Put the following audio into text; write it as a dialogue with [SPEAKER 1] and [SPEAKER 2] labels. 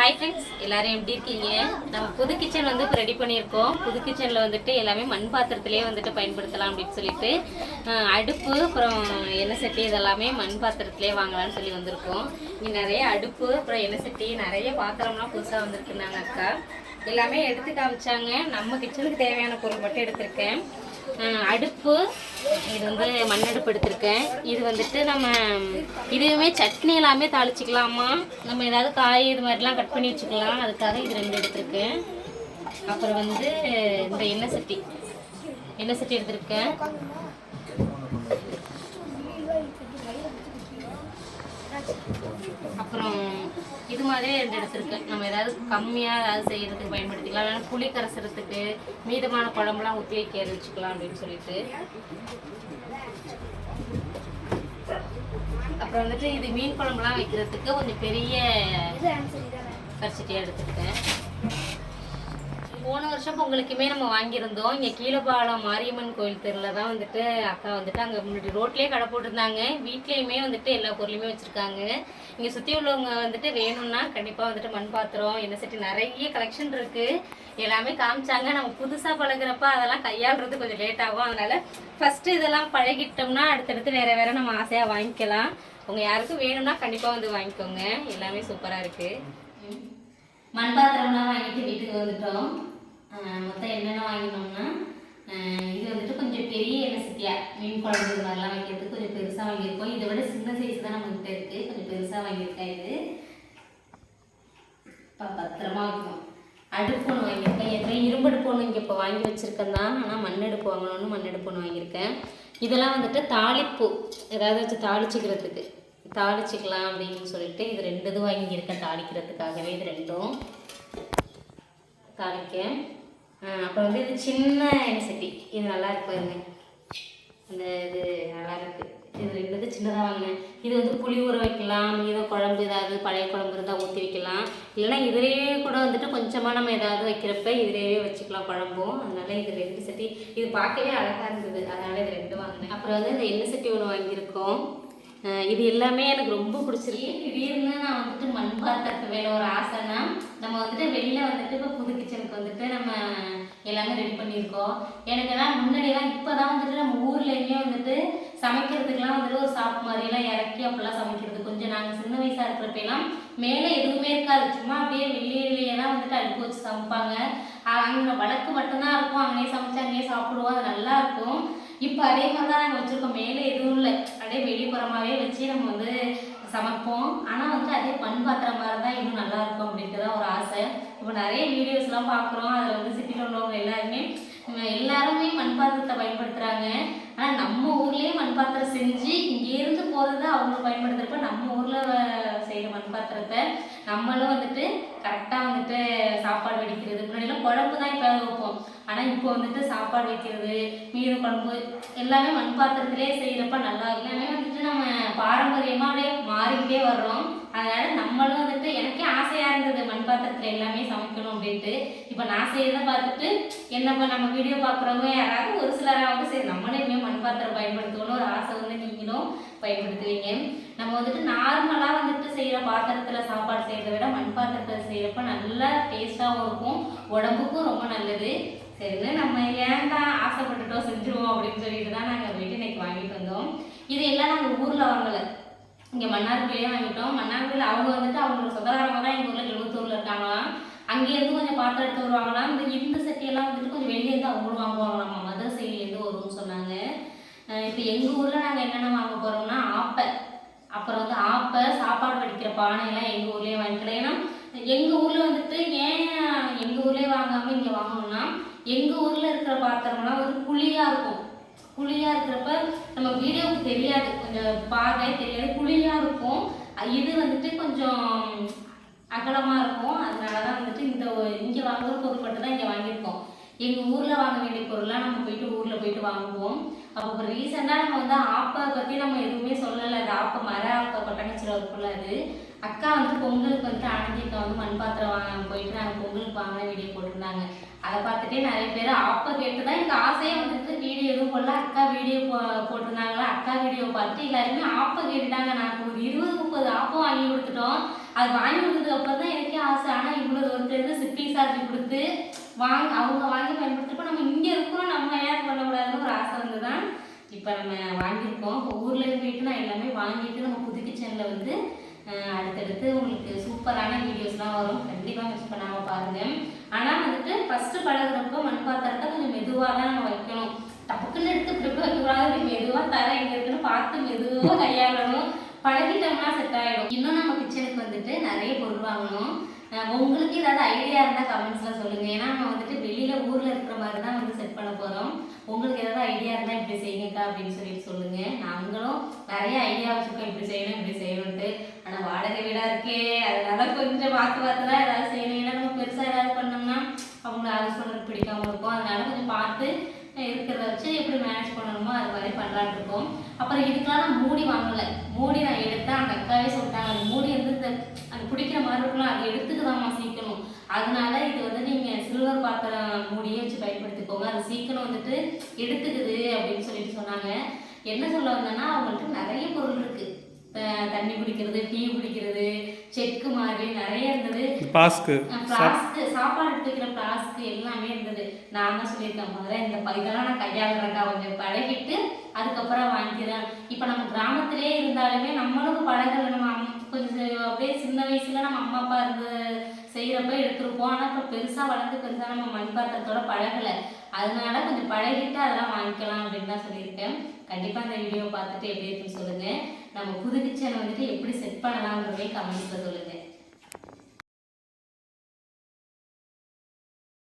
[SPEAKER 1] Hi friends எல்லாரும் எப்படி இருக்கீங்க? நம்ம புது கிச்சன் வந்து இப்போ ரெடி பண்ணியிருக்கோம். புது கிச்சனில் வந்துட்டு எல்லாமே மண் பாத்திரத்திலே வந்துட்டு பயன்படுத்தலாம் அப்படின்னு சொல்லிட்டு அடுப்பு அப்புறம் எண்ணெய் சட்டி இதெல்லாமே மண் பாத்திரத்திலே வாங்கலாம்னு சொல்லி வந்திருக்கோம். இங்கே நிறைய அடுப்பு அப்புறம் எண்ணெய் சட்டி நிறைய பாத்திரம்லாம் புதுசாக வந்திருக்குனாங்க அக்கா. எல்லாமே எடுத்து காமிச்சாங்க. நம்ம கிச்சனுக்கு தேவையான பொருள் மட்டும் எடுத்திருக்கேன். அடுப்பு. இது வந்து மண் அடுப்பு எடுத்திருக்கேன். இது வந்துட்டு நம்ம இதுவுமே சட்னி எல்லாமே தாளிச்சிக்கலாமா? நம்ம ஏதாவது காய் இது மாதிரிலாம் கட் பண்ணி வச்சுக்கலாம். அதுக்காக இது ரெண்டு எடுத்திருக்கேன். அப்புறம் வந்து இந்த எண்ணெய் சட்டி. எண்ணெய் சட்டி எடுத்திருக்கேன். அப்புறம் இது மாதிரி ரெண்டு எடுத்திருக்கேன் நம்ம ஏதாவது கம்மியாக ஏதாவது செய்யறதுக்கு பயன்படுத்திக்கலாம். இல்லைன்னா புளி கரைசறதுக்கு மீதமான குழம்புலாம் ஊற்றி வைக்க வச்சுக்கலாம் அப்படின்னு சொல்லிட்டு. அப்புறம் வந்துட்டு இது மீன் குழம்புலாம் வைக்கிறதுக்கு கொஞ்சம் பெரிய கரிசட்டியாக எடுத்துருக்கேன். போன வருஷம் பொங்கலுக்குமே நம்ம வாங்கியிருந்தோம். இங்கே கீழப்பாலம் மாரியம்மன் கோயில் தெருவில் தான் வந்துட்டு அக்கா வந்துட்டு அங்கே முன்னாடி ரோட்லேயே கடை போட்டிருந்தாங்க. வீட்லேயுமே வந்துட்டு எல்லா பொருளையுமே வச்சுருக்காங்க. இங்கே சுற்றி உள்ளவங்க வந்துட்டு வேணும்னா கண்டிப்பாக வந்துட்டு மண் பாத்திரம் என்ன சட்டி நிறைய கலெக்ஷன் இருக்குது எல்லாமே காமிச்சாங்க. நம்ம புதுசாக பழகிறப்ப அதெல்லாம் கையாளுறது கொஞ்சம் லேட் ஆகும். அதனால் ஃபஸ்ட்டு இதெல்லாம் பழகிட்டோம்னா அடுத்தடுத்து வேறு வேறு நம்ம ஆசையாக வாங்கிக்கலாம். உங்கள் யாருக்கும் வேணும்னா கண்டிப்பாக வந்து வாங்கிக்கோங்க. எல்லாமே சூப்பராக இருக்குது மண்பாத்திரம்லாம் வாங்கிட்டு வீட்டுக்கு வந்துட்டோம். மொத்தம் என்னென்ன வாங்கினோம்னா இது வந்துட்டு கொஞ்சம் பெரிய எண்ணெய் சித்தியா மீன் குழம்பு இது மாதிரிலாம் வைக்கிறதுக்கு கொஞ்சம் பெருசாக வாங்கியிருக்கோம். இதை விட சின்ன சைஸ் தான் நம்மகிட்ட இருக்குது கொஞ்சம் பெருசாக வாங்கியிருக்கேன் இது. பத்திரமா வைக்கணும். அடுப்பு ஒன்று வாங்கியிருக்கேன். ஏற்கனவே இரும்படுப்பு ஒன்று இங்கே இப்போ வாங்கி வச்சுருக்கேன் தான். ஆனால் மண்ணெடுப்பு வாங்கணும்னு மண்ணெடுப்பு ஒன்று வாங்கியிருக்கேன். இதெல்லாம் வந்துட்டு தாளிப்பு ஏதாவது வச்சு தாளிச்சிக்கிறதுக்கு. தாளிச்சிக்கலாம் அப்படின்னு சொல்லிட்டு இது ரெண்டு இது வாங்கியிருக்கேன் தாளிக்கிறதுக்காகவே. இது ரெண்டும் தாளிக்கேன். அப்புறம் வந்து இது சின்ன எண்ணெய் சட்டி. இது நல்லா இருப்பாருங்க பாருங்க. அந்த இது நல்லா இருக்கு. இது ரெண்டு சின்னதாக வாங்கினேன். இது வந்து புளி ஊற வைக்கலாம். மீதம் குழம்பு ஏதாவது பழைய குழம்பு இருந்தால் ஊற்றி வைக்கலாம். இல்லைன்னா இதிலேயே கூட வந்துட்டு கொஞ்சமாக நம்ம ஏதாவது வைக்கிறப்ப இதுலேயே வச்சுக்கலாம் குழம்பும். அதனால இது ரெண்டு சட்டி. இது பார்க்கவே அழகாக இருந்தது. அதனால இது ரெண்டு வாங்கினேன். அப்புறம் வந்து இந்த எண்ணெய் சட்டி ஒன்று வாங்கியிருக்கோம். இது எல்லாமே எனக்கு ரொம்ப பிடிச்சிருக்கு. திடீர்னு நான் வந்துட்டு மண் பாத்திரத்து வேலை ஒரு ஆசைன்னா நம்ம வந்துட்டு வெளியில் வந்துட்டு இப்போ புது கிச்சனுக்கு வந்துட்டு நம்ம எல்லாமே ரெடி பண்ணியிருக்கோம். எனக்கு எல்லாம் முன்னாடியெல்லாம் இப்போ தான் வந்துட்டு நம்ம ஊர்லேயுமே வந்துட்டு சமைக்கிறதுக்கெலாம் வந்துட்டு ஒரு சாப்பு மாதிரியெல்லாம் இறக்கி அப்படிலாம் சமைக்கிறது. கொஞ்சம் நாங்கள் சின்ன வயசாக இருக்கிறப்பெல்லாம் மேலே எதுவுமே இருக்காது. சும்மா அப்படியே வெளியே வெளியே தான் வந்துட்டு அடுப்பு வச்சு சமைப்பாங்க. அங்கே வழக்கு மட்டும்தான் இருக்கும். அங்கேயே சமைச்சு அங்கேயே சாப்பிடுவோம். அது நல்லா இருக்கும். இப்போ அதே மாதிரி தான் நாங்கள் வச்சுருக்கோம். மேலே எதுவும் இல்லை. அப்படியே வெளிப்புறமாகவே வச்சு நம்ம வந்து சமைப்போம். ஆனால் வந்து அதே மண் பாத்திரம் மாதிரி தான் இன்னும் நல்லா இருக்கும் அப்படின்ட்டு தான் ஒரு ஆசை. இப்போ நிறைய வீடியோஸ்லாம் பார்க்குறோம் அதில் வந்து சிட்டியில் உள்ளவங்க எல்லாருமே எல்லாருமே மண் பாத்திரத்தை பயன்படுத்துகிறாங்க ஆனால் நம்ம ஊர்லேயே மண் பாத்திரம் செஞ்சு இங்கேருந்து போகிறது அவங்க பயன்படுத்துகிறப்ப நம்ம ஊரில் செய்கிற மண் பாத்திரத்தை நம்மளும் வந்துட்டு கரெக்டாக வந்துட்டு சாப்பாடு வடிக்கிறது. முன்னாடிலாம் குழம்பு தான் இப்போ வைப்போம். ஆனால் இப்போ வந்துட்டு சாப்பாடு வைக்கிறது மீன் குழம்பு எல்லாமே மண் பாத்திரத்திலே செய்கிறப்ப நல்லா எல்லாமே வந்துட்டு நம்ம பாரம்பரியமாகவே மாறிக்கிட்டே வர்றோம். அதனால நம்மளும் வந்துட்டு எனக்கே ஆசையாக இருந்தது மண் பாத்திரத்தில் எல்லாமே சமைக்கணும் அப்படின்ட்டு. இப்போ நான் செய்யறதை பார்த்துட்டு என்னப்பா நம்ம வீடியோ பார்க்குறவங்க யாராவது ஒரு சிலராவது சரி நம்மளே இனிமேல் மண் பாத்திரம் பயன்படுத்தணும்னு ஒரு ஆசை வந்து பயன்படுத்துவீங்க. நம்ம வந்துட்டு நார்மலாக வந்துட்டு செய்கிற பாத்திரத்தில் சாப்பாடு செய்கிறத விட மண் பாத்திரத்தில் செய்கிறப்ப நல்லா டேஸ்ட்டாகவும் இருக்கும். உடம்புக்கும் ரொம்ப நல்லது. சரின்னு நம்ம ஏன் தான் ஆசைப்பட்டுட்டோம் செஞ்சுருவோம் அப்படின்னு சொல்லிட்டு தான் நாங்கள் போயிட்டு இன்னைக்கு வாங்கிட்டு வந்தோம். இது எல்லாம் நாங்கள் ஊரில் வாங்கலை இங்கே மன்னார்குடியிலே வாங்கிட்டோம். மன்னார்குடியில் அவங்க வந்துட்டு அவங்களோட சொந்தக்காரங்க தான் எங்கள் ஊரில் எழுபத்தூரில் இருக்காங்களாம் அங்கேருந்து கொஞ்சம் பாத்திரம் எடுத்து வருவாங்களாம். இந்த இந்த சட்டியெல்லாம் வந்துட்டு கொஞ்சம் வெளியேருந்து அவங்களும் வாங்குவாங்களாம். மதுரை சைட்லேருந்து வரும்னு சொன்னாங்க. இப்போ எங்கள் ஊரில் நாங்கள் என்னென்ன வாங்க போகிறோம்னா ஆப்பை. அப்புறம் வந்து ஆப்பை சாப்பாடு வடிக்கிற பானையெல்லாம் எங்கள் ஊர்லேயே வாங்கிக்கலாம். ஏன்னா எங்கள் ஊரில் வந்துட்டு ஏன் எங்கள் ஊர்லேயே வாங்காமல் இங்கே வாங்கணும்னா எங்கள் ஊரில் இருக்கிற பாத்திரம்லாம் ஒரு குழியாக இருக்கும். குழியாக இருக்கிறப்ப நம்ம வீடியோவுக்கு தெரியாது. கொஞ்சம் பார்க்க தெரியாது. குழியாக இருக்கும். இது வந்துட்டு கொஞ்சம் அகலமாக இருக்கும். அதனால தான் வந்துட்டு இந்த இங்கே வாங்குற பொருட்பட்டு தான் இங்கே வாங்கியிருக்கோம். எங்கள் ஊரில் வாங்க வேண்டிய பொருள்லாம் நம்ம போயிட்டு ஊரில் போயிட்டு வாங்குவோம். அப்போ இப்போ ரீசெண்டாக நம்ம வந்து ஆப்பை பற்றி நம்ம எதுவுமே சொல்லலை. அது ஆப்பை மர ஆப்பை கொட்டங்கச்சில் இருக்குல்ல அது. அக்கா வந்து பொங்கலுக்கு வந்துட்டு ஆனந்திக்கா வந்து மண் பாத்திரம் வாங்க போயிட்டு நாங்கள் பொங்கலுக்கு வாங்கின வீடியோ போட்டிருந்தாங்க. அதை பார்த்துட்டே நிறைய பேர் ஆப்பை கேட்டு தான் எனக்கு ஆசையே வந்துட்டு வீடியோ எதுவும் போடல. அக்கா வீடியோ போ போட்டிருந்தாங்களா? அக்கா வீடியோ பார்த்துட்டு எல்லாருமே ஆப்பை கேட்டுட்டாங்க. நாங்கள் ஒரு இருபது முப்பது ஆப்பம் வாங்கி கொடுத்துட்டோம். அது வாங்கி கொடுத்ததுக்கு அப்புறம் தான் எனக்கே ஆசை. ஆனால் இவ்வளோ தூரத்துலேருந்து சிப்பிங் சார்ஜ் கொடுத்து வாங்க அவங்க வாங்கி பயன்படுத்துறப்போ நம்ம இங்கே இருக்கிறோம் நம்ம ஏன் பண்ணக்கூடாதுன்னு ஒரு ஆசை வந்து தான் இப்போ நம்ம வாங்கியிருக்கோம். இப்போ ஊரில் இருந்து போயிட்டு நான் எல்லாமே வாங்கிட்டு நம்ம புது கிச்சனில் வந்து அடுத்தடுத்து உங்களுக்கு சூப்பரான வீடியோஸ்லாம் வரும். கண்டிப்பாக மிஸ் பண்ணாமல் பாருங்கள் ஆனால் வந்துட்டு ஃபஸ்ட்டு பழகுறப்போ மண் பாத்திரத்தை கொஞ்சம் மெதுவாக தான் நம்ம வைக்கணும். டப்புக்குன்னு எடுத்து இப்படி இப்படி வைக்கக்கூடாது. மெதுவாக தர எங்கே இருக்குன்னு பார்த்து மெதுவாக கையாளணும். பழகிட்டோம்னா செட் ஆகிடும் இன்னும் நம்ம கிச்சனுக்கு வந்துட்டு நிறைய பொருள் வாங்கணும். உங்களுக்கு ஏதாவது ஐடியா இருந்தால் கமெண்ட்ஸில் சொல்லுங்கள் ஏன்னா நம்ம வந்துட்டு வெளியில் ஊரில் இருக்கிற மாதிரி தான் வந்து செட் பண்ண போகிறோம் உங்களுக்கு ஏதாவது ஐடியா இருந்தால் இப்படி செய்யுங்கக்கா அப்படின்னு சொல்லிட்டு சொல்லுங்கள் நாங்களும் நிறைய ஐடியா வச்சுருக்கோம். இப்படி செய்யணும் இப்படி செய்யணும்ட்டு ஆனால் வாடகை வீடாக இருக்கே. அதனால கொஞ்சம் பார்த்து பார்த்து தான் ஏதாவது செய்யணும். ஏன்னா நம்ம பெருசாக ஏதாவது பண்ணோம்னா அவங்கள அது ஓனர் பிடிக்காம இருக்கும். அதனால கொஞ்சம் பார்த்து இருக்கிறத வச்சு எப்படி மேனேஜ் பண்ணணுமோ அது மாதிரி பண்ணலான்னு இருக்கோம். அப்புறம் இதுக்கெல்லாம் நான் மூடி வாங்கலை. மூடி நான் எடுத்தேன். அந்த அக்காவே சொல்லிட்டாங்க அந்த மூடி வந்து இந்த அது பிடிக்கிற மாதிரி இருக்கலாம் அது எடுத்துக்குதாம்மா சீக்கணும். அதனால இது வந்து நீங்கள் சில்வர் பாத்திரம் மூடியே வச்சு பயன்படுத்திக்கோங்க. அது சீக்கிரம் வந்துட்டு எடுத்துக்குது அப்படின்னு சொல்லிட்டு சொன்னாங்க. என்ன சொல்ல வந்தேன்னா அவங்கள்ட்ட நிறைய பொருள் இருக்கு. தண்ணி குடிக்கிறது டீ குடிக்கிறது செக்கு மாதிரி நிறைய இருந்தது.
[SPEAKER 2] பாஸ்க்கு
[SPEAKER 1] ஃப்ளாஸ்க்கு சாப்பாடு எடுத்து வைக்கிற ஃப்ளாஸ்க்கு எல்லாமே இருந்தது. நான் தான் சொல்லியிருக்கேன் முதல்ல இந்த இதெல்லாம் நான் கையாளுறேன்டா கொஞ்சம் பழகிட்டு அதுக்கப்புறம் வாங்கிக்கிறேன். இப்போ நம்ம கிராமத்திலே இருந்தாலுமே நம்மளுக்கு பழகலை நம்ம கொஞ்சம் அப்படியே சின்ன வயசுல நம்ம அம்மா அப்பா இருந்து செய்கிறப்ப எடுத்துருப்போம். ஆனால் இப்போ பெருசாக வளர்ந்து பெருசாக நம்ம மண் பாத்திரத்தோட பழகலை. அதனால கொஞ்சம் பழகிட்டு அதெல்லாம் வாங்கிக்கலாம் அப்படின்னு தான் சொல்லியிருக்கேன். கண்டிப்பாக அந்த வீடியோ பார்த்துட்டு எப்படி இருக்குன்னு சொல்லுங்கள் நம்ம புது கிச்சனை வந்துட்டு எப்படி செட் பண்ணலாம்ன்றதே கமெண்ட்ஸில் சொல்லுங்கள்